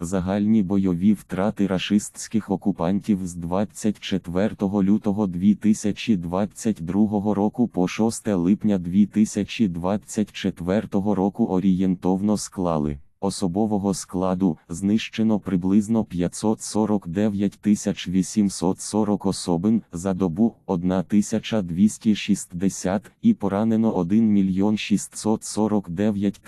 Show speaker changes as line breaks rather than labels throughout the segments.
Загальні бойові втрати рашистських окупантів з 24 лютого 2022 року по 6 липня 2024 року орієнтовно склали. Особового складу знищено приблизно 549 840 особин за добу 1260 і поранено 1 мільйон 649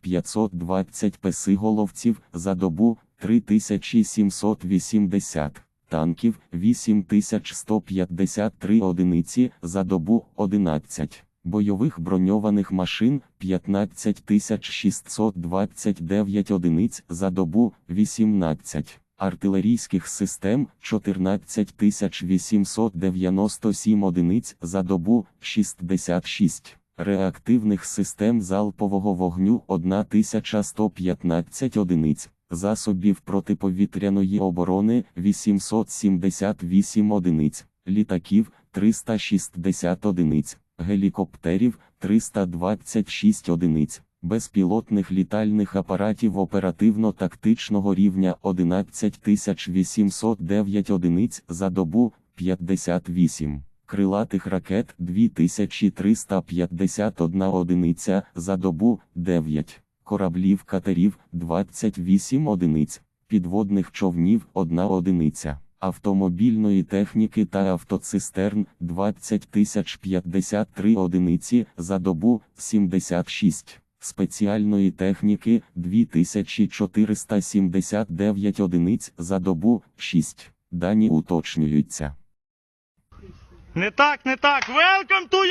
520 песиголовців за добу 3780 танків 8153 одиниці за добу 11 бойових броньованих машин 15629 одиниць за добу 18, артилерійських систем 14897 одиниць за добу 66, реактивних систем залпового вогню 1115 одиниць. Засобів протиповітряної оборони 878 одиниць, літаків 360 одиниць, гелікоптерів 326 одиниць, безпілотних літальних апаратів оперативно-тактичного рівня 11809 одиниць за добу 58, крилатих ракет 2351 одиниця за добу 9, кораблів катерів 28 одиниць, підводних човнів 1 одиниця автомобільної техніки та автоцистерн 20 053 одиниці за добу 76, спеціальної техніки 2479 одиниць за добу 6. Дані уточнюються.
Не так, не так. Welcome to